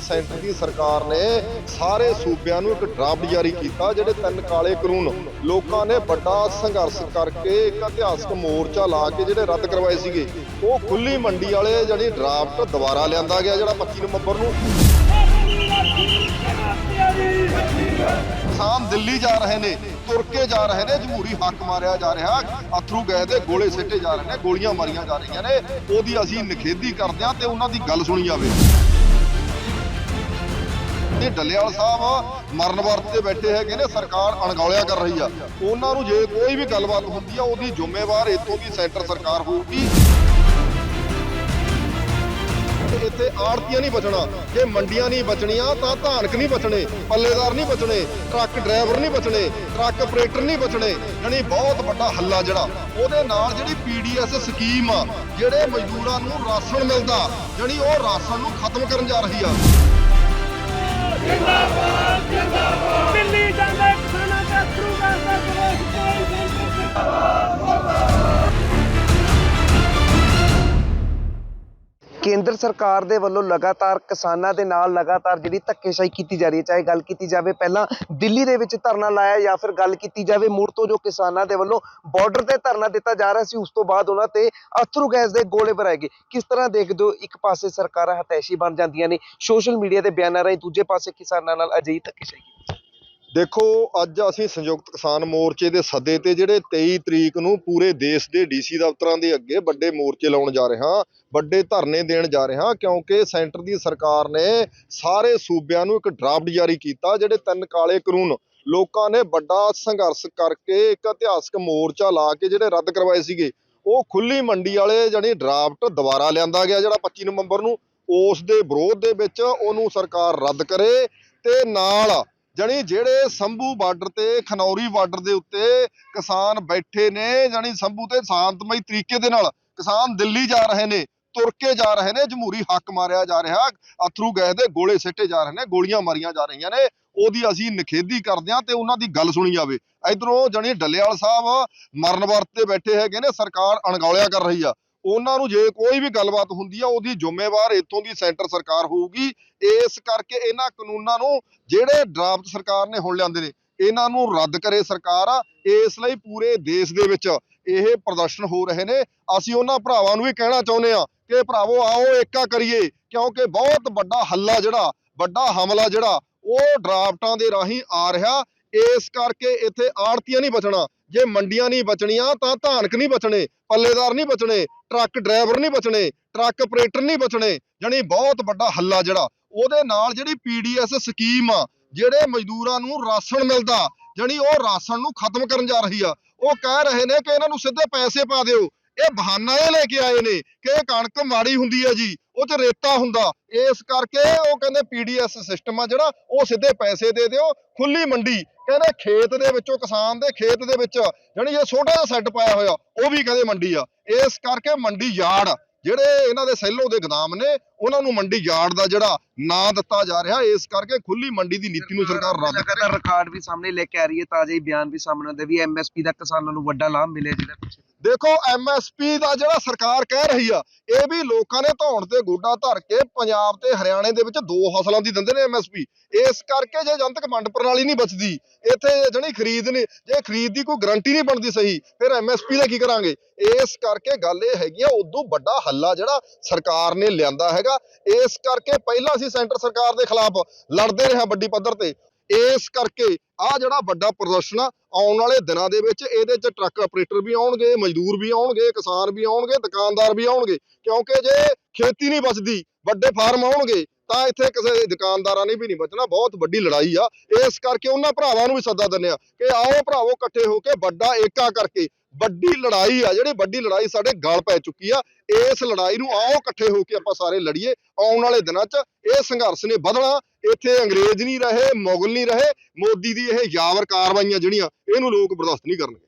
Centre ਦੀ ਸਰਕਾਰ ਨੇ ਸਾਰੇ ਸੂਬਿਆਂ ਨੂੰ ਇੱਕ ਡਰਾਫਟ ਜਾਰੀ ਕੀਤਾ, ਜਿਹੜੇ ਤਿੰਨ ਕਾਲੇ ਕਾਨੂੰਨ ਲੋਕਾਂ ਨੇ ਵੱਡਾ ਸੰਘਰਸ਼ ਕਰਕੇ ਇੱਕ ਇਤਿਹਾਸਕ ਮੋਰਚਾ ਲਾ ਕੇ ਜਿਹੜੇ ਰੱਦ ਕਰਵਾਏ ਸੀਗੇ, ਉਹ ਖੁੱਲੀ ਮੰਡੀ ਵਾਲੇ ਜਿਹੜੀ ਡਰਾਫਟ ਦੁਬਾਰਾ ਲਿਆਂਦਾ ਗਿਆ ਜਿਹੜਾ 25 ਨਵੰਬਰ ਨੂੰ। ਕਿਸਾਨ ਦਿੱਲੀ ਜਾ ਰਹੇ ਨੇ, ਤੁਰ ਕੇ ਜਾ ਰਹੇ ਨੇ, ਜਮਹੂਰੀ ਹੱਕ ਮਾਰਿਆ ਜਾ ਰਿਹਾ, ਅਥਰੂ ਗਏ ਦੇ ਗੋਲੇ ਸਿੱਟੇ ਜਾ ਰਹੇ ਨੇ, ਗੋਲੀਆਂ ਮਾਰੀਆਂ ਜਾ ਰਹੀਆਂ ਨੇ, ਉਹਦੀ ਅਸੀਂ ਨਿਖੇਧੀ ਕਰਦੇ ਹਾਂ ਤੇ ਉਹਨਾਂ ਦੀ ਗੱਲ ਸੁਣੀ ਜਾਵੇ। ਤੇ ਡੱਲੇਵਾਲ ਸਾਹਿਬ ਮਰਨ ਵਰਤ ਤੇ ਬੈਠੇ ਹੈਗੇ ਨੇ, ਸਰਕਾਰ ਅਣਗੌਲਿਆ ਕਰ ਰਹੀ ਆ। ਉਹਨਾਂ ਨੂੰ ਜੇ ਕੋਈ ਵੀ ਗੱਲਬਾਤ ਹੁੰਦੀ ਆ, ਉਹਦੀ ਜ਼ਿੰਮੇਵਾਰ ਇੱਥੋਂ ਦੀ ਸੈਂਟਰ ਸਰਕਾਰ ਹੋਊਗੀ। ਤੇ ਇੱਥੇ ਆੜਤੀਆਂ ਨਹੀਂ ਬਚਣਾ। ਜੇ ਮੰਡੀਆਂ ਨਹੀਂ ਬਚਣੀਆਂ, ਤਾਂ ਧਾਨਕ ਨਹੀਂ ਬਚਣੇ, ਪੱਲੇਦਾਰ ਨਹੀਂ ਬਚਣੇ, ਟਰੱਕ ਡਰਾਈਵਰ ਨਹੀਂ ਬਚਣੇ, ਟਰੱਕ ਆਪਰੇਟਰ ਨਹੀਂ ਬਚਣੇ। ਯਾਨੀ ਬਹੁਤ ਵੱਡਾ ਹੱਲਾ ਜਿਹੜਾ, ਉਹਦੇ ਨਾਲ ਜਿਹੜੀ ਪੀਡੀਐਸ ਸਕੀਮ ਆ, ਜਿਹੜੇ ਮਜ਼ਦੂਰਾਂ ਨੂੰ ਰਾਸ਼ਨ ਮਿਲਦਾ, ਯਾਨੀ ਉਹ ਰਾਸ਼ਨ ਨੂੰ ਖਤਮ ਕਰਨ ਜਾ ਰਹੀ ਆ। ਦਿੱਲੀ ਜਾਂਦਾ ਕੇਂਦਰ ਸਰਕਾਰ ਦੇ ਵੱਲੋਂ ਲਗਾਤਾਰ ਕਿਸਾਨਾਂ ਦੇ ਨਾਲ ਲਗਾਤਾਰ ਜਿਹੜੀ ਧੱਕੇਸ਼ਾਹੀ ਕੀਤੀ ਜਾ ਰਹੀ ਹੈ, ਚਾਹੇ ਗੱਲ ਕੀਤੀ ਜਾਵੇ ਪਹਿਲਾਂ ਦਿੱਲੀ ਦੇ ਵਿੱਚ ਧਰਨਾ ਲਾਇਆ ਜਾਂ ਫਿਰ ਗੱਲ ਕੀਤੀ ਜਾਵੇ ਮੁੜ ਤੋਂ ਜੋ ਕਿਸਾਨਾਂ ਦੇ ਵੱਲੋਂ ਬਾਰਡਰ ਤੇ ਧਰਨਾ ਦਿੱਤਾ ਜਾ ਰਿਹਾ ਸੀ, ਉਸ ਤੋਂ ਬਾਅਦ ਉਹਨਾਂ ਤੇ ਅਥਰੂ ਗੈਸ ਦੇ ਗੋਲੇ ਭਰਾਏ ਗਏ। ਕਿਸ ਤਰ੍ਹਾਂ ਦੇਖਦੇ ਹੋ ਇੱਕ ਪਾਸੇ ਸਰਕਾਰਾਂ ਹਤੈਸ਼ੀ ਬਣ ਜਾਂਦੀਆਂ ਨੇ, ਸੋਸ਼ਲ ਮੀਡੀਆ ਦੇ ਬਿਆਨਾਂ ਰਾਹੀਂ ਦੂਜੇ ਪਾਸੇ ਕਿਸਾਨਾਂ ਨਾਲ ਅਜਿਹੀ ਧੱਕੇਸ਼ਾਹੀ ਕੀਤੀ ਦੇਖੋ, ਅੱਜ ਅਸੀਂ ਸੰਯੁਕਤ ਕਿਸਾਨ ਮੋਰਚੇ ਦੇ ਸੱਦੇ ਤੇ ਜਿਹੜੇ 23 ਤਰੀਕ ਨੂੰ ਪੂਰੇ ਦੇਸ਼ ਦੇ ਡੀਸੀ ਦਫ਼ਤਰਾਂ ਦੇ ਅੱਗੇ ਵੱਡੇ ਮੋਰਚੇ ਲਾਉਣ ਜਾ ਰਹੇ ਹਾਂ, ਵੱਡੇ ਧਰਨੇ ਦੇਣ ਜਾ ਰਹੇ ਹਾਂ, ਕਿਉਂਕਿ ਸੈਂਟਰ ਦੀ ਸਰਕਾਰ ਨੇ ਸਾਰੇ ਸੂਬਿਆਂ ਨੂੰ ਇੱਕ ਡਰਾਫਟ ਜਾਰੀ ਕੀਤਾ, ਜਿਹੜੇ ਤਿੰਨ ਕਾਲੇ ਕਾਨੂੰਨ ਲੋਕਾਂ ਨੇ ਵੱਡਾ ਸੰਘਰਸ਼ ਕਰਕੇ ਇੱਕ ਇਤਿਹਾਸਕ ਮੋਰਚਾ ਲਾ ਕੇ ਜਿਹੜੇ ਰੱਦ ਕਰਵਾਏ ਸੀਗੇ, ਉਹ ਖੁੱਲੀ ਮੰਡੀ ਵਾਲੇ ਜਿਹੜੀ ਡਰਾਫਟ ਦੁਬਾਰਾ ਲਿਆਂਦਾ ਗਿਆ ਜਿਹੜਾ 25 ਨਵੰਬਰ ਨੂੰ, ਉਸ ਦੇ ਵਿਰੋਧ ਦੇ ਵਿੱਚ ਉਹਨੂੰ ਸਰਕਾਰ ਰੱਦ ਕਰੇ ਤੇ ਨਾਲ ਜਾਣੀ ਜਿਹੜੇ ਸੰਭੂ ਬਾਰਡਰ ਤੇ, ਖਨੌਰੀ ਬਾਰਡਰ ਦੇ ਉੱਤੇ ਕਿਸਾਨ ਬੈਠੇ ਨੇ, ਜਾਣੀ ਸੰਭੂ ਤੇ ਸ਼ਾਂਤਮਈ ਤਰੀਕੇ ਦੇ ਨਾਲ ਕਿਸਾਨ ਦਿੱਲੀ ਜਾ ਰਹੇ ਨੇ, ਤੁਰ ਕੇ ਜਾ ਰਹੇ ਨੇ ਜਮਹੂਰੀ ਹੱਕ ਮਾਰਿਆ ਜਾ ਰਿਹਾ, ਅਥਰੂ ਗਏ ਦੇ ਗੋਲੇ ਸਿੱਟੇ ਜਾ ਰਹੇ ਨੇ, ਗੋਲੀਆਂ ਮਾਰੀਆਂ ਜਾ ਰਹੀਆਂ ਨੇ, ਉਹਦੀ ਅਸੀਂ ਨਿਖੇਧੀ ਕਰਦੇ ਹਾਂ ਤੇ ਉਹਨਾਂ ਦੀ ਗੱਲ ਸੁਣੀ ਜਾਵੇ। ਇਧਰੋਂ ਜਾਣੀ ਡੱਲੇਵਾਲ ਸਾਹਿਬ ਮਰਨ ਵਰਤ ਤੇ ਬੈਠੇ ਹੈਗੇ ਨੇ, ਸਰਕਾਰ ਅਣਗੌਲਿਆ ਕਰ ਰਹੀ ਆ। ਉਹਨਾਂ ਨੂੰ ਜੇ ਕੋਈ ਵੀ ਗੱਲਬਾਤ ਹੁੰਦੀ ਆ, ਉਹਦੀ ਜ਼ਿੰਮੇਵਾਰ ਇੱਥੋਂ ਦੀ ਸੈਂਟਰ ਸਰਕਾਰ ਹੋਊਗੀ। ਇਸ ਕਰਕੇ ਇਹਨਾਂ ਕਾਨੂੰਨਾਂ ਨੂੰ ਜਿਹੜੇ ਡਰਾਫਟ ਸਰਕਾਰ ਨੇ ਹੁਣ ਲਿਆਂਦੇ ਨੇ, ਇਹਨਾਂ ਨੂੰ ਰੱਦ ਕਰੇ ਸਰਕਾਰ ਇਸ ਲਈ ਪੂਰੇ ਦੇਸ਼ ਦੇ ਵਿੱਚ ਇਹ ਪ੍ਰਦਰਸ਼ਨ ਹੋ ਰਹੇ ਨੇ। ਅਸੀਂ ਉਹਨਾਂ ਭਰਾਵਾਂ ਨੂੰ ਵੀ ਕਹਿਣਾ ਚਾਹੁੰਦੇ ਆ ਕਿ ਭਰਾਵੋ, ਆਓ ਏਕਾ ਕਰੀਏ, ਕਿਉਂਕਿ ਬਹੁਤ ਵੱਡਾ ਹੱਲਾ ਜਿਹੜਾ, ਵੱਡਾ ਹਮਲਾ ਜਿਹੜਾ, ਉਹ ਡਰਾਫਟਾਂ ਦੇ ਰਾਹੀਂ ਆ ਰਿਹਾ। ਇਸ ਕਰਕੇ ਇੱਥੇ ਆੜਤੀਆਂ ਨਹੀਂ ਬਚਣਾ। ਜੇ ਮੰਡੀਆਂ ਨਹੀਂ ਬਚਣੀਆਂ, ਤਾਂ ਧਾਨਕ ਨਹੀਂ ਬਚਣੇ, ਪੱਲੇਦਾਰ ਨਹੀਂ ਬਚਣੇ, ਟਰੱਕ ਡਰਾਈਵਰ ਨਹੀਂ ਬਚਣੇ, ਟਰੱਕ ਆਪਰੇਟਰ ਨਹੀਂ ਬਚਣੇ ਯਾਨੀ ਬਹੁਤ ਵੱਡਾ ਹੱਲਾ ਜਿਹੜਾ। ਉਹਦੇ ਨਾਲ ਜਿਹੜੀ ਪੀਡੀਐਸ ਸਕੀਮ ਆ, ਜਿਹੜੇ ਮਜ਼ਦੂਰਾਂ ਨੂੰ ਰਾਸ਼ਨ ਮਿਲਦਾ, ਜਾਣੀ ਉਹ ਰਾਸ਼ਨ ਨੂੰ ਖਤਮ ਕਰਨ ਜਾ ਰਹੀ ਆ। ਉਹ ਕਹਿ ਰਹੇ ਨੇ ਕਿ ਇਹਨਾਂ ਨੂੰ ਸਿੱਧੇ ਪੈਸੇ ਪਾ ਦਿਓ। ਇਹ ਬਹਾਨਾ ਇਹ ਲੈ ਕੇ ਆਏ ਨੇ ਕਿ ਇਹ ਕਣਕ ਮਾੜੀ ਹੁੰਦੀ ਹੈ ਜੀ, ਉਹ 'ਚ ਰੇਤਾ ਹੁੰਦਾ। ਇਸ ਕਰਕੇ ਉਹ ਕਹਿੰਦੇ ਪੀਡੀਐਸ ਸਿਸਟਮ ਆ ਜਿਹੜਾ, ਉਹ ਸਿੱਧੇ ਪੈਸੇ ਦੇ ਦਿਓ ਖੁੱਲੀ ਮੰਡੀ। ਕਹਿੰਦੇ ਖੇਤ ਦੇ ਵਿੱਚੋਂ, ਕਿਸਾਨ ਦੇ ਖੇਤ ਦੇ ਵਿੱਚ, ਜਾਣੀ ਇਹ ਛੋਟਾ ਜਿਹਾ ਸੈੱਟ ਪਾਇਆ ਹੋਇਆ, ਉਹ ਵੀ ਕਹਿੰਦੇ ਮੰਡੀ ਆ। ਇਸ ਕਰਕੇ ਮੰਡੀ ਯਾਰਡ, ਜਿਹੜੇ ਇਹਨਾਂ ਦੇ ਸੈਲੋ ਦੇ ਗਦਾਮ ਨੇ ਉਹਨਾਂ ਨੂੰ ਮੰਡੀ ਯਾਰਡ ਦਾ ਜਿਹੜਾ ਨਾਂ ਦਿੱਤਾ ਜਾ ਰਿਹਾ ਇਸ ਕਰਕੇ ਖੁੱਲੀ ਮੰਡੀ ਦੀ ਨੀਤੀ ਨੂੰ ਸਰਕਾਰ ਰੱਦ ਕਰੇ ਰਿਕਾਰਡ ਵੀ ਸਾਹਮਣੇ ਲੈ ਕੇ ਆ ਰਹੀ ਹੈ ਤਾਜ਼ਾ ਹੀ ਬਿਆਨ ਵੀ ਸਾਹਮਣੇ ਆਉਂਦੇ ਵੀ ਐਮਐਸਪੀ ਦਾ ਕਿਸਾਨਾਂ ਨੂੰ ਵੱਡਾ ਲਾਭ ਮਿਲਿਆ ਜਿਹੜਾ ਪਿੱਛੇ। ਦੇਖੋ ਐਮਐਸਪੀ ਦਾ ਜਿਹੜਾ ਸਰਕਾਰ ਕਹਿ ਰਹੀ ਆ ਇਹ ਵੀ ਲੋਕਾਂ ਨੇ ਧੌਣ ਤੇ ਗੋਡਾ ਧਰ ਕੇ ਪੰਜਾਬ ਤੇ ਹਰਿਆਣੇ ਦੇ ਵਿੱਚ ਦੋ ਫਸਲਾਂ ਦੀ ਦਿੰਦੇ ਨੇ ਐਮਐਸਪੀ ਇਸ ਕਰਕੇ ਜੇ ਜਨਤਕ ਮੰਡ ਪ੍ਰਣਾਲੀ ਨਹੀਂ ਬਚਦੀ ਇੱਥੇ ਜਣੀ ਖਰੀਦ ਨਹੀਂ ਜੇ ਖਰੀਦ ਦੀ ਕੋਈ ਗਾਰੰਟੀ ਨਹੀਂ ਬਣਦੀ ਸਹੀ ਫਿਰ ਐਮਐਸਪੀ ਦਾ ਕੀ ਕਰਾਂਗੇ? ਇਸ ਕਰਕੇ ਗੱਲ ਇਹ ਹੈਗੀ ਆ ਉਦੋਂ ਵੱਡਾ ਹੱਲਾ ਜਿਹੜਾ ਸਰਕਾਰ ਨੇ ਲਿਆਂਦਾ ਹੈਗਾ ਇਸ ਕਰਕੇ ਪਹਿਲਾਂ ਅਸੀਂ ਸੈਂਟਰ ਸਰਕਾਰ ਦੇ ਖਿਲਾਫ ਲੜਦੇ ਰਹੇ ਵੱਡੀ ਪੱਧਰ ਤੇ। ਇਸ ਕਰਕੇ ਆ ਜਿਹੜਾ ਵੱਡਾ ਪ੍ਰਦਰਸ਼ਨ ਆਉਣ ਵਾਲੇ ਦਿਨਾਂ ਦੇ ਵਿੱਚ ਇਹਦੇ 'ਚ ਟਰੱਕ ਆਪਰੇਟਰ ਵੀ ਆਉਣਗੇ, ਮਜ਼ਦੂਰ ਵੀ ਆਉਣਗੇ, ਕਿਸਾਨ ਵੀ ਆਉਣਗੇ, ਦੁਕਾਨਦਾਰ ਵੀ ਆਉਣਗੇ। ਕਿਉਂਕਿ ਜੇ ਖੇਤੀ ਨਹੀਂ ਬਚਦੀ, ਵੱਡੇ ਫਾਰਮ ਆਉਣਗੇ, ਤਾਂ ਇੱਥੇ ਕਿਸੇ ਦੁਕਾਨਦਾਰਾਂ ਨੇ ਵੀ ਨਹੀਂ ਬਚਣਾ। ਬਹੁਤ ਵੱਡੀ ਲੜਾਈ ਆ। ਇਸ ਕਰਕੇ ਉਹਨਾਂ ਭਰਾਵਾਂ ਨੂੰ ਵੀ ਸੱਦਾ ਦਿੰਦੇ ਆ ਕਿ ਆਓ ਭਰਾਵੋ ਇਕੱਠੇ ਹੋ ਕੇ ਵੱਡਾ ਏਕਾ ਕਰਕੇ ਵੱਡੀ ਲੜਾਈ ਆ, ਜਿਹੜੀ ਵੱਡੀ ਲੜਾਈ ਸਾਡੇ ਗਲ ਪੈ ਚੁੱਕੀ ਆ, ਇਸ ਲੜਾਈ ਨੂੰ ਆਓ ਇਕੱਠੇ ਹੋ ਕੇ ਆਪਾਂ ਸਾਰੇ ਲੜੀਏ। ਆਉਣ ਵਾਲੇ ਦਿਨਾਂ 'ਚ ਇਹ ਸੰਘਰਸ਼ ਨੇ ਵਧਣਾ, ਇੱਥੇ ਅੰਗਰੇਜ਼ ਨਹੀਂ ਰਹੇ, ਮੁਗਲ ਨਹੀਂ ਰਹੇ, ਮੋਦੀ ਦੀ ਇਹ ਯਾਵਰ ਕਾਰਵਾਈਆਂ ਜਿਹੜੀਆਂ, ਇਹਨੂੰ ਲੋਕ ਬਰਦਾਸ਼ਤ ਨਹੀਂ ਕਰਨਗੇ।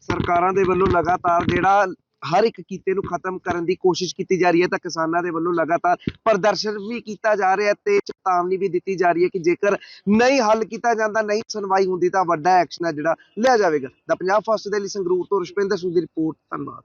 ਸਰਕਾਰਾਂ ਦੇ ਵੱਲੋਂ ਲਗਾਤਾਰ ਜਿਹੜਾ ਹਰ ਇੱਕ ਕੀਤੇ ਨੂੰ ਖਤਮ ਕਰਨ ਦੀ ਕੋਸ਼ਿਸ਼ ਕੀਤੀ ਜਾ ਰਹੀ ਹੈ ਤਾਂ ਕਿਸਾਨਾਂ ਦੇ ਵੱਲੋਂ ਲਗਾਤਾਰ ਪ੍ਰਦਰਸ਼ਨ ਵੀ ਕੀਤਾ ਜਾ ਰਿਹਾ ਤੇ ਚੇਤਾਵਨੀ ਵੀ ਦਿੱਤੀ ਜਾ ਰਹੀ ਹੈ ਕਿ ਜੇਕਰ ਨਹੀਂ ਹੱਲ ਕੀਤਾ ਜਾਂਦਾ, ਨਹੀਂ ਸੁਣਵਾਈ ਹੁੰਦੀ ਤਾਂ ਵੱਡਾ ਐਕਸ਼ਨ ਹੈ ਜਿਹੜਾ ਲਿਆ ਜਾਵੇਗਾ। ਦਾ ਪੰਜਾਬ ਫਸਟ ਦੇ ਲਈ ਸੰਗਰੂਰ ਤੋਂ ਰੁਸ਼ਪਿੰਦਰ ਸਿੰਘ ਦੀ ਰਿਪੋਰਟ, ਧੰਨਵਾਦ।